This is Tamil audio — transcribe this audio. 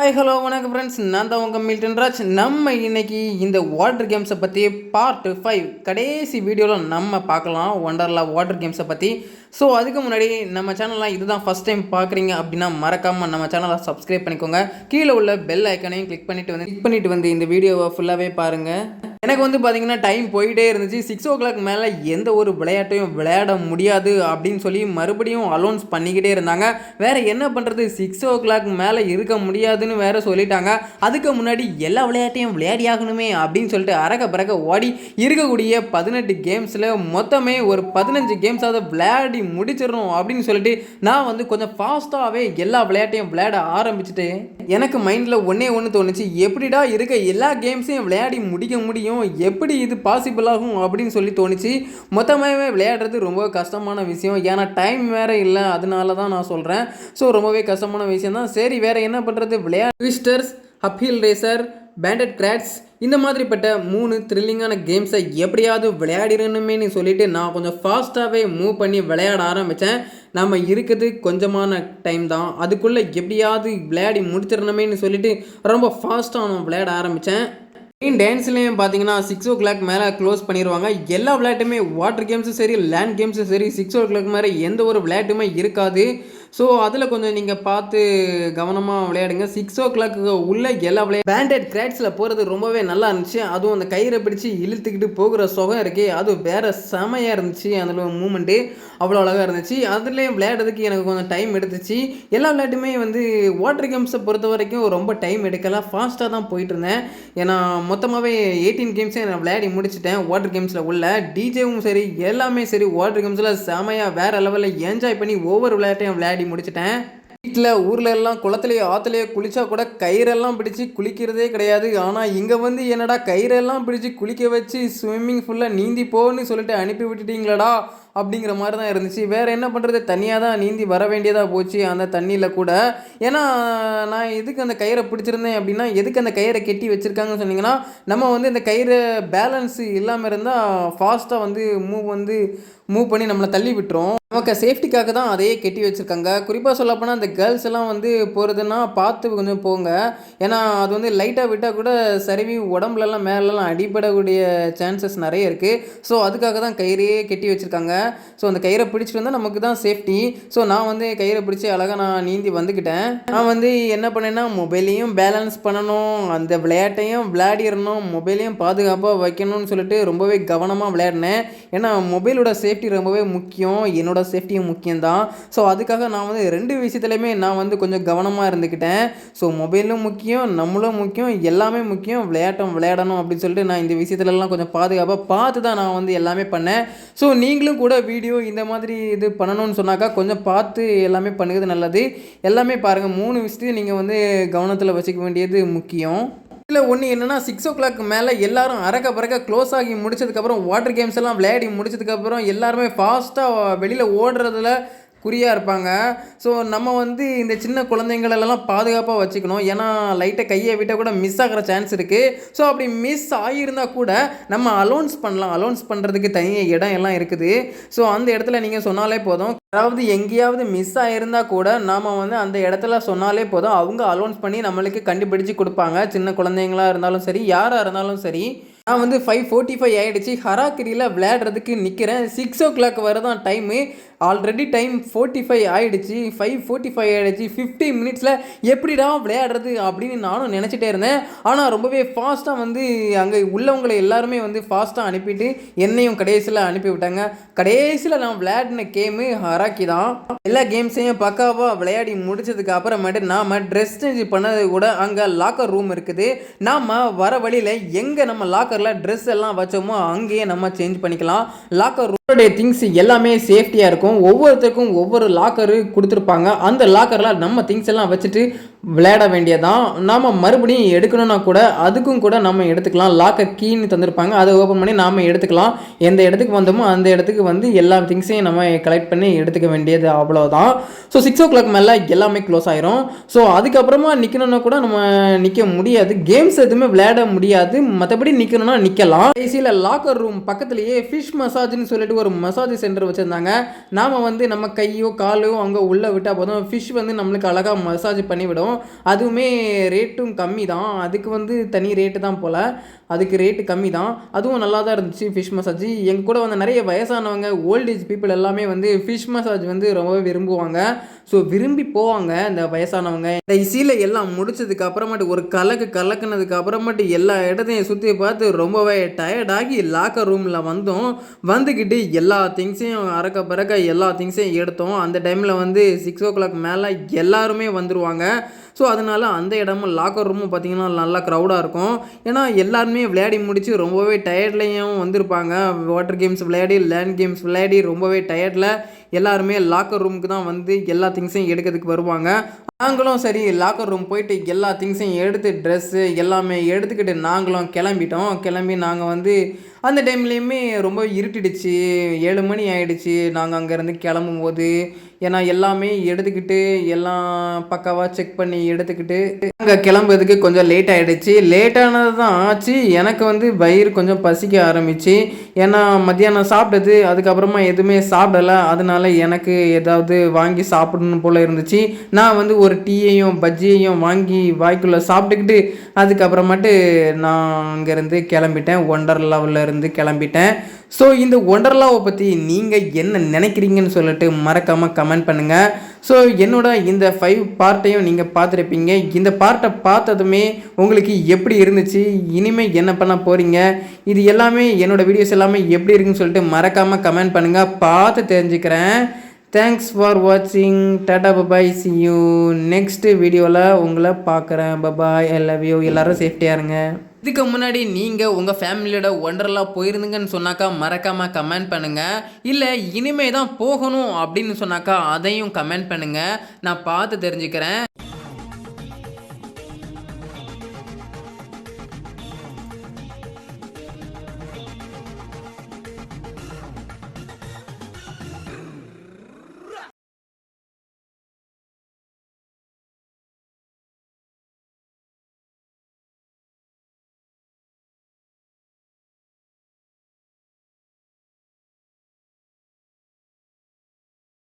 ஹாய் ஹலோ வணக்கம் ஃப்ரெண்ட்ஸ் நான் தான் உங்கள் மில்டன் ராஜ். நம்ம இன்னைக்கு இந்த வாட்டர் கேம்ஸை பற்றி பார்ட் ஃபைவ் கடைசி வீடியோவில் நம்ம பார்க்கலாம். ஒண்டர்லா வாட்டர் கேம்ஸை பற்றி ஸோ அதுக்கு முன்னாடி நம்ம சேனல்லாம் இதுதான் ஃபஸ்ட் டைம் பார்க்குறீங்க அப்படின்னா மறக்காமல் நம்ம சேனலை சப்ஸ்கிரைப் பண்ணிக்கோங்க. கீழே உள்ள பெல் ஐக்கனையும் கிளிக் பண்ணிட்டு வந்து கிளிக் பண்ணிட்டு வந்து இந்த வீடியோவை ஃபுல்லாகவே பாருங்கள் எனக்கு வந்து பார்த்தீங்கன்னா டைம் போயிட்டே இருந்துச்சு. சிக்ஸ் ஓ கிளாக் மேலே எந்த ஒரு விளையாட்டையும் விளையாட முடியாது அப்படின்னு சொல்லி மறுபடியும் அலௌன்ஸ் பண்ணிக்கிட்டே இருந்தாங்க. வேறு என்ன பண்ணுறது சிக்ஸ் ஓ கிளாக் மேலே இருக்க முடியாது முடியாதுன்னு வேற சொல்லிட்டாங்க. அதுக்கு முன்னாடி எல்லா விளையாட்டையும் விளையாடி ஆகணுமே அப்படின்னு சொல்லிட்டு அரக்க பறக்க ஓடி இருக்கக்கூடிய பதினெட்டு கேம்ஸில் மொத்தமே ஒரு பதினஞ்சு கேம்ஸாவது விளையாடி முடிச்சிடணும் அப்படின்னு சொல்லிட்டு நான் வந்து கொஞ்சம் ஃபாஸ்ட்டாகவே எல்லா விளையாட்டையும் விளையாட ஆரம்பிச்சுட்டு எனக்கு மைண்டில் ஒன்றே ஒன்று தோணுச்சு. எப்படிடா இருக்க எல்லா கேம்ஸையும் விளையாடி முடிக்க முடியும்? எப்படி இது பாசிபிள் ஆகும் அப்படின்னு சொல்லி தோணுச்சு. மொத்தமாகவே விளையாடுறது ரொம்ப கஷ்டமான விஷயம். ஏன்னா டைம் வேறு இல்லை. அதனால தான் நான் சொல்கிறேன் ஸோ ரொம்பவே கஷ்டமான விஷயம் தான் சரி வேறு என்ன பண்ணுறது விளையாட ட்விஸ்டர்ஸ் அப்ஹில் ரேசர் பேண்டட் கிராட்ஸ் இந்த மாதிரிப்பட்ட மூணு த்ரில்லிங்கான கேம்ஸை எப்படியாவது விளையாடிடணுமேனு சொல்லிட்டு நான் கொஞ்சம் ஃபாஸ்ட்டாகவே மூவ் பண்ணி விளையாட ஆரம்பித்தேன் நம்ம இருக்குது கொஞ்சமான டைம் தான். அதுக்குள்ளே எப்படியாவது விளையாடி முடிச்சிடணுமேனு சொல்லிட்டு ரொம்ப ஃபாஸ்ட்டாக நான் விளையாட ஆரம்பித்தேன் மெயின் டான்ஸ்லேயும் பார்த்தீங்கன்னா சிக்ஸ் ஓ கிளாக் மேலே க்ளோஸ் பண்ணிடுவாங்க எல்லா விளையாட்டுமே வாட்டர் கேம்ஸும் சரி லேண்ட் கேம்ஸும் சரி சிக்ஸ் ஓ கிளாக் மேலே எந்த ஒரு விளையாட்டுமே இருக்காது. ஸோ அதில் கொஞ்சம் நீங்கள் பார்த்து கவனமாக விளையாடுங்க. சிக்ஸ் ஓ கிளாக்கு உள்ள எல்லா விளையா பேண்டட் கிராட்ஸில் போகிறது ரொம்பவே நல்லா இருந்துச்சு. அதுவும் அந்த கயிறை பிடிச்சி இழுத்துக்கிட்டு போகிற சுகம் இருக்கே. அது வேறு செமையாக இருந்துச்சு. அதில் மூமெண்ட்டு அவ்வளோ அழகாக இருந்துச்சு. அதுலேயும் விளையாடுறதுக்கு எனக்கு கொஞ்சம் டைம் எடுத்துச்சு. எல்லா விளையாட்டுமே வந்து வாட்டர் கேம்ஸை பொறுத்த வரைக்கும் ரொம்ப டைம் எடுக்கல. ஃபாஸ்ட்டாக தான் போயிட்டு இருந்தேன். ஏன்னா மொத்தமாகவே எயிட்டீன் கேம்ஸே நான் விளையாடி முடிச்சிட்டேன். வாட்டர் கேம்ஸில் உள்ள டிஜேவும் சரி எல்லாமே சரி. வாட்டர் கேம்ஸில் செமையாக வேறு லெவலில் என்ஜாய் பண்ணி ஒவ்வொரு விளையாட்டையும் விளையாடி முடிச்சிட்டேன். வீட்டில் ஊரில் எல்லாம் குளத்துலையோ ஆற்றுலையோ குளிச்சா கூட கயிறெல்லாம் பிடிச்சி குளிக்கிறதே கிடையாது. ஆனால் இங்கே வந்து என்னடா கயிறெல்லாம் பிடிச்சி குளிக்க வச்சு ஸ்விம்மிங் ஃபுல்லாக நீந்தி போன்னு சொல்லிட்டு அனுப்பி விட்டுட்டீங்களடா. அப்படிங்கிற மாதிரி தான் இருந்துச்சு. வேறு என்ன பண்ணுறது தனியாக தான் நீந்தி வர வேண்டியதாக போச்சு அந்த தண்ணியில் கூட. ஏன்னா நான் எதுக்கு அந்த கயிறை பிடிச்சிருந்தேன் அப்படின்னா எதுக்கு அந்த கயிறை கெட்டி வச்சுருக்காங்கன்னு சொன்னிங்கன்னா நம்ம வந்து இந்த கயிறு பேலன்ஸ் இல்லாமல் இருந்தால் ஃபாஸ்ட்டாக வந்து மூவ் வந்து மூவ் பண்ணி நம்மளை தள்ளி விட்டுரும். நமக்கு சேஃப்டிக்காக தான் அதையே கெட்டி வச்சுருக்காங்க. குறிப்பாக சொல்லப்போனால் அந்த கேர்ள்ஸ் எல்லாம் வந்து போகிறதுன்னா பார்த்து கொஞ்சம் போங்க. ஏன்னா அது வந்து லைட்டாக விட்டால் கூட சரிவி உடம்புலலாம் மேலெலாம் அடிபடக்கூடிய சான்சஸ் நிறைய இருக்குது ஸோ அதுக்காக தான் கயிறையே கெட்டி வச்சுருக்காங்க. ஸோ அந்த கயிறை பிடிச்சிட்டு வந்தால் நமக்கு தான் சேஃப்டி ஸோ நான் வந்து கயிறை பிடிச்சி அழகாக நான் நீந்தி வந்துக்கிட்டேன் நான் வந்து என்ன பண்ணேன்னா மொபைலையும் பேலன்ஸ் பண்ணணும் அந்த விளையாட்டையும் விளையாடிடணும் மொபைலையும் பாதுகாப்பாக வைக்கணும்னு சொல்லிட்டு ரொம்பவே கவனமாக விளையாடினேன். ஏன்னா மொபைலோட சேஃப்டி ரொம்பவே முக்கியம் என்னோட சேஃப்டியும் முக்கியம்தான். ஸோ அதுக்காக நான் வந்து ரெண்டு விஷயத்துலையுமே நான் வந்து கொஞ்சம் கவனமாக இருந்துக்கிட்டேன் ஸோ மொபைலும் முக்கியம் நம்மளும் முக்கியம் எல்லாமே முக்கியம். விளையாட்டம் விளையாடணும் அப்படின்னு சொல்லிட்டு நான் இந்த விஷயத்துலலாம் கொஞ்சம் பாதுகாப்பாக பார்த்து தான் நான் வந்து எல்லாமே பண்ணேன். ஸோ நீங்களும் கூட வீடியோ இந்த மாதிரி இது பண்ணணும்னு சொன்னாக்கா கொஞ்சம் பார்த்து எல்லாமே பண்ணுறது நல்லது. எல்லாமே பாருங்கள் மூணு விஷயத்தையும் நீங்கள் வந்து கவனத்தில் வச்சுக்க வேண்டியது முக்கியம். இதில் ஒன்று என்னென்னா சிக்ஸ் ஓ கிளாக் மேலே எல்லாரும் அறக்க பறக்க க்ளோஸ் ஆகி முடிச்சதுக்கப்புறம் வாட்டர் கேம்ஸ் எல்லாம் விளையாடி முடிச்சதுக்கப்புறம் எல்லாருமே ஃபாஸ்ட்டாக வெளியில் ஓடுறதுல குறியாக இருப்பாங்க. ஸோ நம்ம வந்து இந்த சின்ன குழந்தைங்களெல்லாம் பாதுகாப்பாக வச்சுக்கணும். ஏன்னா லைட்டை கையை விட்டால் கூட மிஸ் ஆகிற சான்ஸ் இருக்குது ஸோ அப்படி மிஸ் ஆகியிருந்தால் கூட நம்ம அலௌன்ஸ் பண்ணலாம். அலௌன்ஸ் பண்ணுறதுக்கு தனியாக இடம் எல்லாம் இருக்குது. ஸோ அந்த இடத்துல நீங்கள் சொன்னாலே போதும். அதாவது எங்கேயாவது மிஸ் ஆகிருந்தா கூட நாம் வந்து அந்த இடத்துல சொன்னாலே போதும். அவங்க அலௌன்ஸ் பண்ணி நம்மளுக்கு கண்டுபிடிச்சு கொடுப்பாங்க. சின்ன குழந்தைங்களா இருந்தாலும் சரி யாராக இருந்தாலும் சரி. நான் வந்து ஃபைவ் ஃபோர்ட்டி ஃபைவ் ஆகிடுச்சு ஹராக்கிரியில் விளையாடுறதுக்கு நிற்கிறேன் சிக்ஸ் ஓ கிளாக் வரதான் time already time forty five ஆகிடுச்சு ஃபைவ் ஃபோர்ட்டி ஃபைவ் ஆகிடுச்சு ஃபிஃப்டி மினிட்ஸில் எப்படிடா விளையாடுறது அப்படின்னு நானும் நினச்சிட்டே இருந்தேன். ஆனால் ரொம்பவே ஃபாஸ்ட்டாக வந்து அங்கே உள்ளவங்களை எல்லாருமே வந்து ஃபாஸ்ட்டாக அனுப்பிட்டு என்னையும் கடைசியில் அனுப்பி விட்டாங்க. கடைசியில் நான் விளையாடின கேமு ஹராக்கி தான். எல்லா கேம்ஸையும் பக்காவாக விளையாடி முடிச்சதுக்கு அப்புறமேட்டு நாம் ட்ரெஸ் சேஞ்ச் பண்ணது கூட அங்கே லாக்கர் ரூம் இருக்குது. நாம் வர வழியில் எங்கே நம்ம லாக்கரில் ட்ரெஸ் எல்லாம் வச்சோமோ அங்கேயே நம்ம சேஞ்ச் பண்ணிக்கலாம். லாக்கர் ரூமுடைய திங்ஸ் எல்லாமே சேஃப்டியாக இருக்கும். ஒவ்வொருத்தருக்கும் ஒவ்வொரு லாக்கரு கொடுத்துருப்பாங்க. அந்த லாக்கரில் நம்ம திங்ஸ் எல்லாம் வச்சுட்டு விளையாட வேண்டியதான் நாம் மறுபடியும் எடுக்கணும்னா கூட அதுக்கும் கூட நம்ம எடுத்துக்கலாம். லாக்கர் கீன்னு தந்திருப்பாங்க. அதை ஓப்பன் பண்ணி நாம் எடுத்துக்கலாம். எந்த இடத்துக்கு வந்தோமோ அந்த இடத்துக்கு வந்து எல்லா திங்ஸையும் நம்ம கலெக்ட் பண்ணி எடுத்துக்க வேண்டியது அவ்வளோதான் ஸோ சிக்ஸ் ஓ கிளாக் மேலே எல்லாமே க்ளோஸ் ஆயிரும். ஸோ அதுக்கப்புறமா நிற்கணும்னா கூட நம்ம நிற்க முடியாது. கேம்ஸ் எதுவுமே விளையாட முடியாது. மற்றபடி நிற்கணும்னா நிற்கலாம் கடைசியில் லாக்கர் ரூம் பக்கத்துலேயே ஃபிஷ் மசாஜ்னு சொல்லிட்டு ஒரு மசாஜ் சென்டர் வச்சுருந்தாங்க. நாம் வந்து நம்ம கையோ காலோ அங்கே உள்ளே விட்டால் போதும். ஃபிஷ் வந்து நம்மளுக்கு அழகாக மசாஜ் பண்ணிவிடும். அதுவுமே ரேட்டும் கம்மி தான் அதுக்கு வந்து தனி ரேட்டு தான் போல். அதுக்கு ரேட்டு கம்மி தான் அதுவும் நல்லா தான் இருந்துச்சு ஃபிஷ் மசாஜ் எங்கள் கூட வந்து நிறைய வயசானவங்க ஓல்டேஜ் பீப்புள் எல்லாமே வந்து ஃபிஷ் மசாஜ் வந்து ரொம்பவே விரும்புவாங்க. ஸோ விரும்பி போவாங்க இந்த வயசானவங்க. இந்த இசையில் எல்லாம் முடிச்சதுக்கு அப்புறமேட்டு ஒரு கலக்கு கலக்குனதுக்கு அப்புறமேட்டு எல்லா இடத்தையும் சுற்றி பார்த்து ரொம்பவே டயர்டாகி லாக்கர் ரூமில் வந்தோம் வந்துக்கிட்டு எல்லா திங்ஸையும் அறக்க பறக்க எல்லா திங்ஸையும் எடுத்தோம். அந்த டைமில் வந்து சிக்ஸ் ஓ கிளாக் மேலே எல்லாருமே வந்துடுவாங்க ஸோ அதனால அந்த இடமும் லாக்கர் ரூமும் பார்த்திங்கன்னா நல்லா க்ரௌடாக இருக்கும். ஏன்னா எல்லாருமே விளையாடி முடிச்சு ரொம்பவே டயர்ட்லேயும் வந்திருப்பாங்க. வாட்டர் கேம்ஸ் விளையாடி லேண்ட் கேம்ஸ் விளையாடி ரொம்பவே டயர்டில் எல்லாருமே லாக்கர் ரூமுக்கு தான் வந்து எல்லா திங்ஸையும் எடுக்கிறதுக்கு வருவாங்க. நாங்களும் சரி லாக்கர் ரூம் போயிட்டு எல்லா திங்ஸையும் எடுத்து ட்ரெஸ்ஸு எல்லாமே எடுத்துக்கிட்டு நாங்களும் கிளம்பிட்டோம். கிளம்பி நாங்கள் வந்து அந்த டைம்லேயுமே ரொம்ப இருட்டிடுச்சு. ஏழு மணி ஆகிடுச்சு நாங்கள் அங்கேருந்து கிளம்பும்போது ஏன்னா எல்லாமே எடுத்துக்கிட்டு எல்லாம் பக்காவாக செக் பண்ணி எடுத்துக்கிட்டு அங்கே கிளம்புறதுக்கு கொஞ்சம் லேட் ஆகிடுச்சு லேட்டானது தான் ஆச்சு. எனக்கு வந்து வயிறு கொஞ்சம் பசிக்க ஆரம்பிச்சு. ஏன்னா மத்தியானம் சாப்பிட்டது அதுக்கப்புறமா எதுவுமே சாப்பிடல. அதனால எனக்கு ஏதாவது வாங்கி சாப்பிடணும் போல் இருந்துச்சு. நான் வந்து ஒரு டீயையும் பஜ்ஜியையும் வாங்கி வாய்க்குள்ளே சாப்பிட்டுக்கிட்டு அதுக்கப்புறமேட்டு நான் அங்கேருந்து கிளம்பிட்டேன். ஒண்டர் லெவலில் இருந்து கிளம்பிட்டேன். ஸோ இந்த ஒண்டர்லாவை பற்றி நீங்கள் என்ன நினைக்கிறீங்கன்னு சொல்லிட்டு மறக்காமல் கமெண்ட் பண்ணுங்கள் ஸோ என்னோட இந்த ஃபைவ் பார்ட்டையும் நீங்கள் பார்த்துருப்பீங்க. இந்த பார்ட்டை பார்த்ததுமே உங்களுக்கு எப்படி இருந்துச்சு? இனிமேல் என்ன பண்ண போகிறீங்க இது எல்லாமே என்னோட வீடியோஸ் எல்லாமே எப்படி இருக்குன்னு சொல்லிட்டு மறக்காமல் கமெண்ட் பண்ணுங்கள் பார்த்து தெரிஞ்சுக்கிறேன். தேங்க்ஸ் ஃபார் வாட்சிங் tata bye bye see you next வீடியோவில் உங்களை பார்க்குறேன். பபாய் ஐ லவ் யூ எல்லோரும் சேஃப்டியாக இருங்க. இதுக்கு முன்னாடி நீங்கள் உங்கள் ஃபேமிலியோட ஒண்டர்லா போயிருந்தீங்கன்னு சொன்னாக்கா மறக்காமல் கமெண்ட் பண்ணுங்கள் இல்லை இனிமே தான் போகணும் அப்படின்னு சொன்னாக்கா அதையும் கமெண்ட் பண்ணுங்கள் நான் பார்த்து தெரிஞ்சுக்கிறேன்.